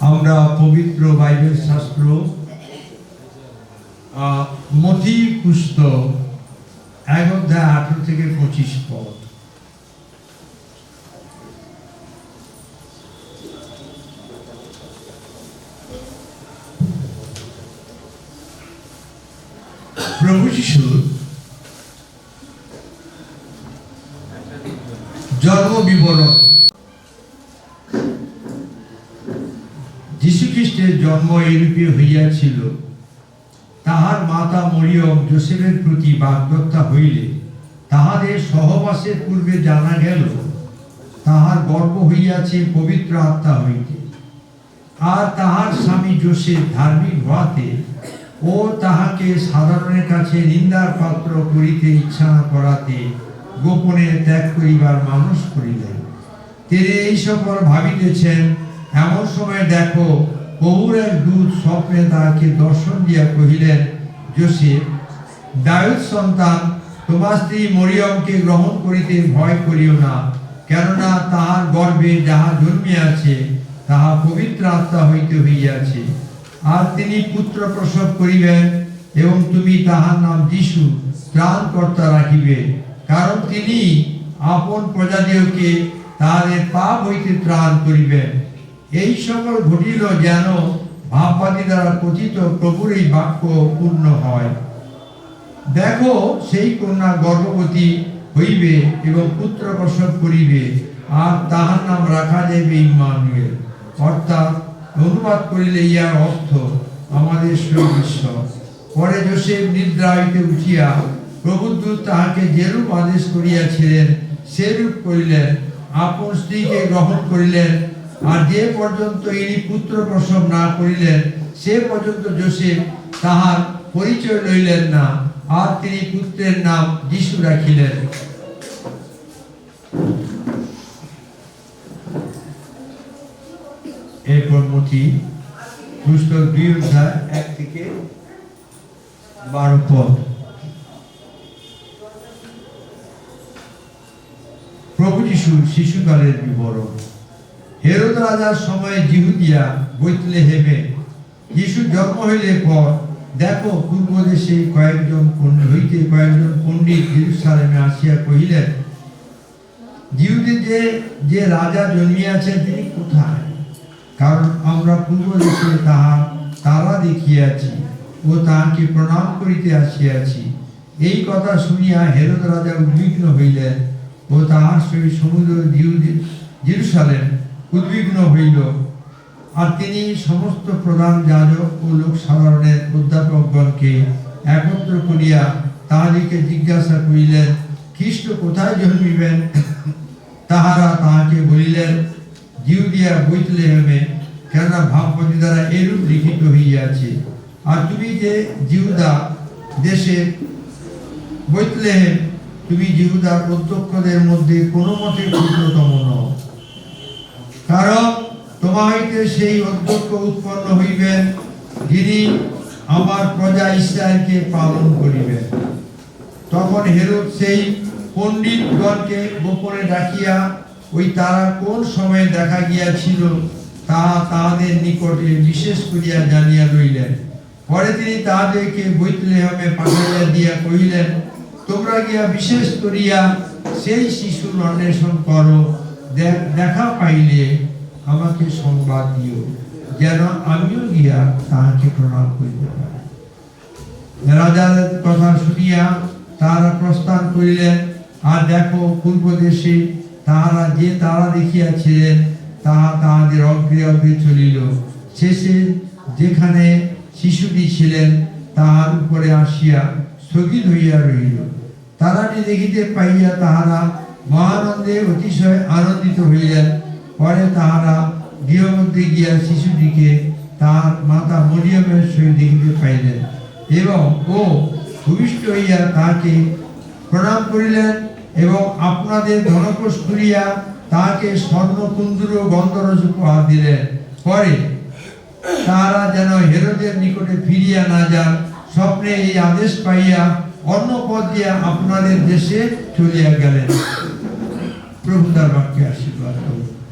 আমরা পবিত্র বাইবেল শাস্ত্র আহ, মথি পুস্তক এক অধ্যায় আঠেরো থেকে পঁচিশ পদ। প্রভু যিশু জন্ম বিবরণ যীশু খ্রিস্টের জন্ম এইরূপে হইয়াছিল। তাহার মাতা মরিয়ম যোসেফের প্রতি বাগদত্তা হইলে তাহাদের সহবাসের পূর্বে জানা গেল, তাহার গর্ব হইয়াছে পবিত্র আত্মা হইতে। আর তাহার স্বামী যোসেফ ধার্মিক হওয়াতে ও তাহাকে সাধারণের কাছে নিন্দার পাত্র করিতে ইচ্ছা না করাতে গোপনে ত্যাগ করিবার মানুষ করিলেন। তিনি এই সকল ভাবিতেছেন এমন সময় দেখো এক দূত স্বপ্নে তাহাকে দর্শন দিয়া কহিলেন যোশী দায়ুদ সন্তান, তোমার স্ত্রী মরিয়মকে গ্রহণ করিতে ভয় করিও না। কেননা তাহার গর্ভে যাহা জন্মিয়াছে তাহা পবিত্র আত্মা হইতে হইয়াছে। আর তিনি পুত্র প্রসব করিবেন এবং তুমি তাহার নাম যিশু, ত্রাণকর্তা রাখিবে। কারণ তিনি আপন প্রজাদিওকে তাহাদের পাপ হইতে ত্রাণ করিবেন। এই সকল ঘটিল যেন ভাববাদী দ্বারা কথিত প্রভুর এই বাক্য পূর্ণ হয়। দেখো, সেই কন্যা গর্ভবতী হইবে এবং পুত্র প্রসব করিবে, আর তাহার নাম রাখা যাইবে ইম্মানুয়েল। অর্থাৎ, অনুবাদ করিলে ইহার অর্থ, আমাদের ঈশ্বর পরে যোসেফ নিদ্রা হইতে উঠিয়া প্রভুদূত তাহাকে যেরূপ আদেশ করিয়াছিলেন, সেরূপ করিলেন। আপন স্ত্রীকে গ্রহণ করিলেন আর যে পর্যন্ত ইনি পুত্র প্রসব না করিলেন, সে পর্যন্ত যোসেফ তাহার পরিচয় লইলেন না, আর তিনি পুত্রের নাম যিশু রাখিলেন। এরপর মতি পুস্তক দুই অধ্যায় এক থেকে বারো পদ। প্রভু যিশু শিশুকালের বিবরণ। হেরোদ রাজার সময় জিহুদিয়া বৈতলেহেমে যিশু জন্ম হইলে পর দেখো পূর্ব দেশে কয়েকজন হইতে কয়েকজন পণ্ডিত জেরুসালেমে আসিয়া কহিলেন জিহুদের যে যে রাজা জন্মিয়াছেন তিনি কোথায়? কারণ আমরা পূর্ব দেশে তাহা, তারা দেখিয়াছি ও তাহাকে প্রণাম করিতে আসিয়াছি। এই কথা শুনিয়া হেরোদ রাজা উদ্বিগ্ন হইলেন ও তাহার সহিত সমুদ্র জিহুদি- জেরুসালেম উদ্বিগ্ন হইল। আর তিনি সমস্ত প্রধান যাজক ও লোক সাধারণের অধ্যাপকগণকে একত্র করিয়া তাহাদিকে জিজ্ঞাসা করিলেন খ্রিস্ট কোথায় জন্মিবেন? তাহারা তাহাকে বলিলেন জিউদিয়া বৈতলেহেমে কেননা ভাবপতি দ্বারা এরূপ লিখিত হইয়াছে। আর তুমি যে জিহুদা দেশে বৈতলেহেম তুমি জিহুদার অধ্যক্ষদের মধ্যে কোনো মতে ক্ষুদ্রতম নও। কারণ তোমার হইতে সেই অধ্যক্ষ উৎপন্ন হইবেন, যিনি আমার প্রজা ইসরায়েলকে পালন করিবেন। তখন হেরোদ সেই পণ্ডিতগণকে গোপনে ডাকিয়া, ওই তারা কোন সময়ে দেখা গিয়াছিল তাহা তাহাদের নিকটে বিশেষ করিয়া জানিয়া লইলেন। পরে তিনি তাহাদেরকে বৈতলেহমে পাঠাইয়া দিয়া কহিলেন, তোমরা গিয়া বিশেষ করিয়া সেই শিশুর অন্বেষণ করো দেখা পাইলে আমাকে সংবাদ দিও, যেন আমিও গিয়া তাহাকে প্রণাম করিতে পারি। রাজার কথা শুনিয়া তাহারা প্রস্থান করিলেন, আর দেখো পূর্ব দেশে তাহারা যে তারা দেখিয়াছিলেন, তাহা তাহাদের অগ্রে অগ্রে চলিল। শেষে যেখানে শিশুটি ছিলেন, তাহার উপরে আসিয়া স্থগিত হইয়া রহিল। তারাটি দেখিতে পাইয়া তাহারা মহানন্দে অতিশয় আনন্দিত হইলেন। পরে তাহারা গৃহমধ্যে গিয়া শিশুটিকে তাহার মাতা মরিয়মের সহিত দেখিতে পাইলেন এবং ও ভূমিষ্ঠ হইয়া তাহাকে প্রণাম করিলেন এবং আপনাদের ধনকোষ করিয়া তাহাকে স্বর্ণ কুন্দুর ও গন্ধরস উপহার দিলেন। পরে তাহারা যেন হেরোদের নিকটে ফিরিয়া না যান, স্বপ্নে এই আদেশ পাইয়া অন্য পথ দিয়া আপনাদের দেশে চলিয়া গেলেন। প্রভু তার বাক্যে আশীর্বাদ করুন